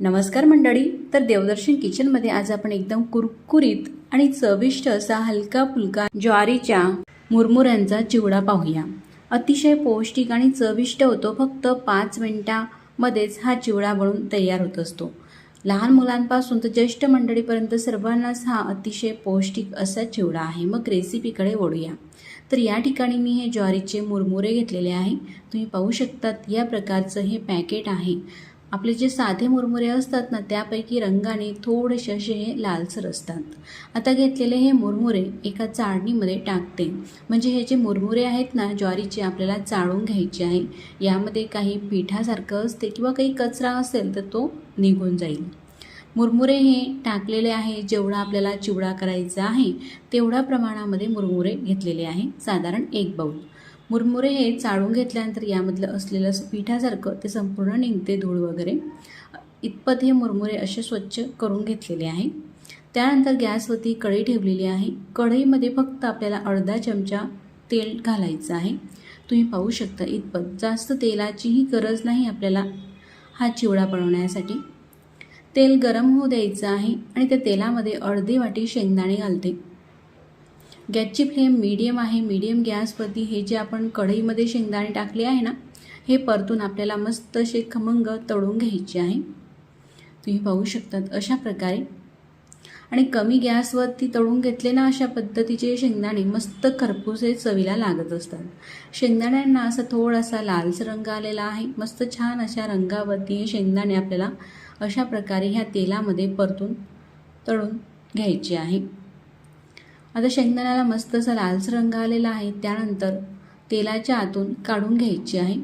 नमस्कार मंडळी तर देवदर्शन किचनमध्ये आज आपण एकदम कुरकुरीत आणि चविष्ट असा हलका फुलका ज्वारीच्या मुरमुऱ्यांचा चिवडा पाहूया. अतिशय पौष्टिक आणि चविष्ट होतो. फक्त पाच मिनटामध्येच हा चिवडा बनून तयार होत असतो. लहान मुलांपासून तर ज्येष्ठ मंडळीपर्यंत सर्वांनाच हा अतिशय पौष्टिक असा चिवडा आहे. मग रेसिपीकडे वळूया. तर या ठिकाणी मी हे ज्वारीचे मुरमुरे घेतलेले आहे. तुम्ही पाहू शकतात या प्रकारचं हे पॅकेट आहे. आपले जे साधे मुरमुरे असतात ना त्यापैकी रंगाने थोडेसे असे हे लालसर असतात. आता घेतलेले हे मुरमुरे एका चाळणीमध्ये टाकते. म्हणजे हे जे मुरमुरे आहेत ना ज्वारीचे आपल्याला चाळून घ्यायचे आहे. यामध्ये काही पिठासारखं असते किंवा काही कचरा असेल तर तो निघून जाईल. मुरमुरे हे टाकलेले आहे जेवढा आपल्याला चिवडा करायचा आहे तेवढ्या प्रमाणामध्ये मुरमुरे घेतलेले आहे साधारण एक बाऊल मुरमुरे हे चाळून घेतल्यानंतर यामधलं असलेलं असं पिठासारखं ते संपूर्ण निघते धूळ वगैरे. इतपत हे मुरमुरे असे स्वच्छ करून घेतलेले आहे. त्यानंतर गॅसवरती कढई ठेवलेली आहे. कढईमध्ये फक्त आपल्याला अर्धा चमचा तेल घालायचं आहे. तुम्ही पाहू शकता इतपत जास्त तेलाचीही गरज नाही आपल्याला हा चिवडा बनवण्यासाठी. तेल गरम होऊ द्यायचं आहे आणि त्या तेलामध्ये अर्धी वाटी शेंगदाणे घालते. गॅसची फ्लेम मीडियम आहे मीडियम गॅसवरती हे जे आपण कढईमध्ये शेंगदाणे टाकले आहे ना हे परतून आपल्याला मस्त असे खमंग तळून घ्यायचे आहे. तुम्ही पाहू शकतात अशा प्रकारे. आणि कमी गॅसवरती तळून घेतले ना अशा पद्धतीचे शेंगदाणे मस्त खरपूसे चवीला लागत असतात. शेंगदाण्यांना असा थोडासा लालसर रंग आलेला आहे मस्त छान अशा रंगावरती हे शेंगदाणे आपल्याला अशा प्रकारे ह्या तेलामध्ये परतून तळून घ्यायचे आहे. आता शेंगदाण्याला मस्त असा लालसर रंग आलेला आहे त्यानंतर तेलाच्या आतून काढून घ्यायची आहे.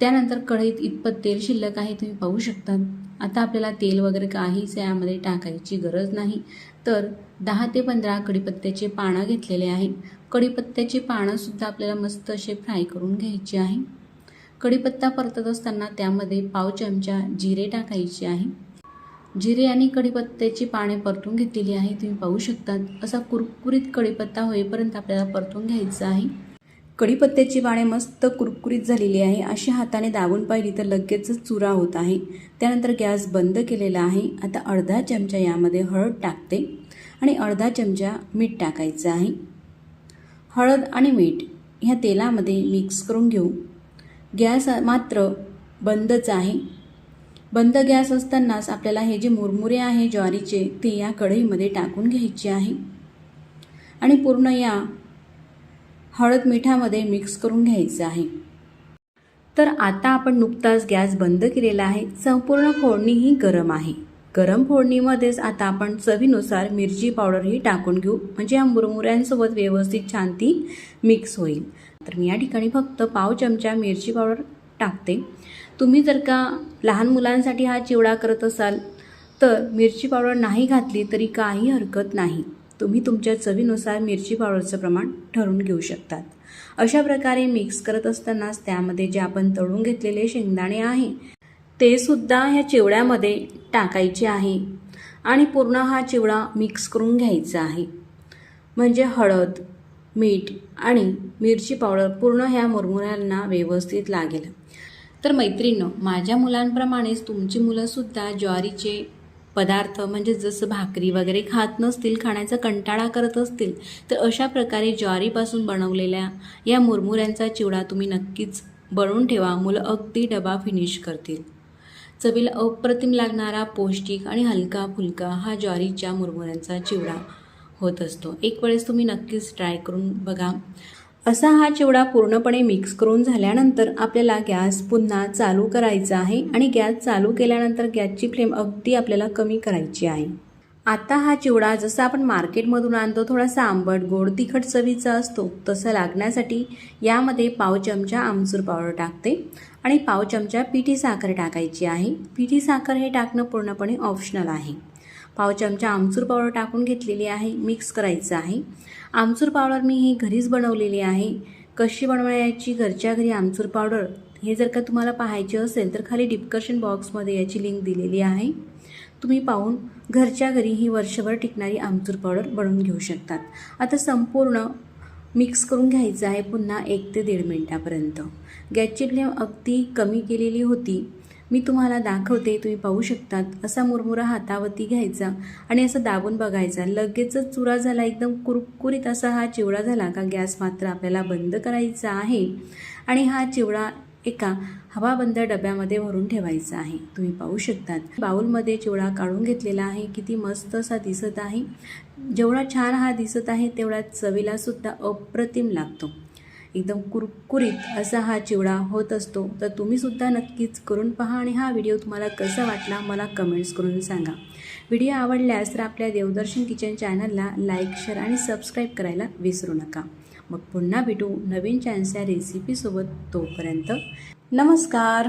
त्यानंतर कढईत इतपत तेल शिल्लक आहे तुम्ही पाहू शकता. आता आपल्याला तेल वगैरे काहीच यामध्ये टाकायची गरज नाही. तर दहा ते पंधरा कढीपत्त्याचे पानं घेतलेले आहे. कढीपत्त्याची पानंसुद्धा आपल्याला मस्त असे फ्राय करून घ्यायचे आहे. कढीपत्ता परतत असताना त्यामध्ये पाव चमचा जिरे टाकायचे आहे. जिरे आणि कढीपत्त्याची पाने परतून घेतलेली आहे तुम्ही पाहू शकतात. असा कुरकुरीत कढीपत्ता होईपर्यंत आपल्याला परतून घ्यायचा आहे. कढीपत्त्याची पाने मस्त कुरकुरीत झालेली आहे. अशी हाताने दाबून पाहिली तर लगेचच चुरा होत आहे. त्यानंतर गॅस बंद केलेला आहे. आता अर्धा चमचा यामध्ये हळद टाकते आणि अर्धा चमचा मीठ टाकायचं आहे. हळद आणि मीठ ह्या तेलामध्ये मिक्स करून घेऊ. गॅस मात्र बंदच आहे. बंद गॅस असतानाच आपल्याला हे जे मुरमुरे आहे ज्वारीचे ते या कढईमध्ये टाकून घ्यायचे आहे. आणि पूर्ण या हळद मिठामध्ये मिक्स करून घ्यायचं आहे. तर आता आपण नुकताच गॅस बंद केलेला आहे. संपूर्ण फोडणी ही गरम आहे. गरम फोडणीमध्येच आता आपण चवीनुसार मिरची पावडरही टाकून घेऊ. म्हणजे या मुरमुऱ्यांसोबत व्यवस्थित छान ती मिक्स होईल. तर मी या ठिकाणी फक्त पाव चमचा मिरची पावडर टाकते. तुम्ही जर का लहान मुलांसाठी हा चिवडा करत असाल तर मिरची पावडर नाही घातली तरी काही हरकत नाही. तुम्ही तुमच्या चवीनुसार मिरची पावडरचं प्रमाण ठरवून घेऊ शकतात. अशा प्रकारे मिक्स करत असतानाच त्यामध्ये जे आपण तळून घेतलेले शेंगदाणे आहे ते सुद्धा ह्या चिवड्यामध्ये टाकायचे आहे आणि पूर्ण हा चिवडा मिक्स करून घ्यायचा आहे. म्हणजे हळद मीठ आणि मिरची पावडर पूर्ण ह्या मुरमुऱ्यांना व्यवस्थित लागेल. तर मैत्रिणीनं माझ्या मुलांप्रमाणेच तुमची मुलंसुद्धा ज्वारीचे पदार्थ म्हणजे जसं भाकरी वगैरे खात नसतील खाण्याचा कंटाळा करत असतील तर अशा प्रकारे ज्वारीपासून बनवलेल्या या मुरमुऱ्यांचा चिवडा तुम्ही नक्कीच बनवून ठेवा. मुलं अगदी डबा फिनिश करतील. चवीला अप्रतिम लागणारा पौष्टिक आणि हलका फुलका हा ज्वारीच्या मुरमुऱ्यांचा चिवडा होत असतो. एक वेळेस तुम्ही नक्कीच ट्राय करून बघा. असा हा चिवडा पूर्णपणे मिक्स करून झाल्यानंतर आपल्याला गॅस पुन्हा चालू करायचा आहे आणि गॅस चालू केल्यानंतर गॅसची फ्लेम अगदी आपल्याला कमी करायची आहे. आता हा चिवडा जसा आपण मार्केटमधून आणतो थोडासा आंबट गोड तिखट चवीचा असतो तसं लागण्यासाठी यामध्ये पाव चमचा आमचूर पावडर टाकते आणि पाव चमचा पिठी साखर टाकायची आहे. पिठी साखर हे टाकणं पूर्णपणे ऑप्शनल आहे. पाव चमचा आमचूर पावडर टाकून घेतलेली आहे मिक्स करायचं आहे. आमचूर पावडर मी ही घरीच बनवलेली आहे. कशी बनवायची घरच्या घरी आमचूर पावडर हे जर का तुम्हाला पाहायचे असेल तर खाली डिस्क्रिप्शन बॉक्समध्ये याची लिंक दिलेली आहे. तुम्ही पाहून घरच्या घरी ही वर्षभर टिकणारी आमचूर पावडर बनवून घेऊ शकतात. आता संपूर्ण मिक्स करून घ्यायचं आहे पुन्हा एक ते दीड मिनटापर्यंत. गॅसची फ्लेम अगदी कमी केलेली होती. मी तुम्हाला दाखवते तुम्ही पाहू शकतात. असा मुरमुरा हातावरती घ्यायचा आणि असं दाबून बघायचा. लगेचच चुरा झाला एकदम कुरकुरीत असा हा चिवडा झाला का गॅस मात्र आपल्याला बंद करायचा आहे. आणि हा चिवडा एका हवाबंद डब्यामध्ये भरून ठेवायचा आहे. तुम्ही पाहू शकतात. बाऊलमध्ये चिवडा काढून घेतलेला आहे. किती मस्त असा दिसत आहे. जेवढा छान हा दिसत आहे तेवढा चवीला सुद्धा अप्रतिम लागतो. एकदम कुरकुरीत असा हा चिवडा होत असतो. तर तुम्ही सुद्धा नक्कीच करून पहा आणि हा व्हिडिओ तुम्हाला कसा वाटला मला कमेंट्स करून सांगा. व्हिडिओ आवडल्यास तर आपल्या देवदर्शन किचन चॅनलला लाईक शेअर आणि सबस्क्राईब करायला विसरू नका. मग पुन्हा भेटू नवीन चॅन्सच्या रेसिपीसोबत तोपर्यंत. नमस्कार!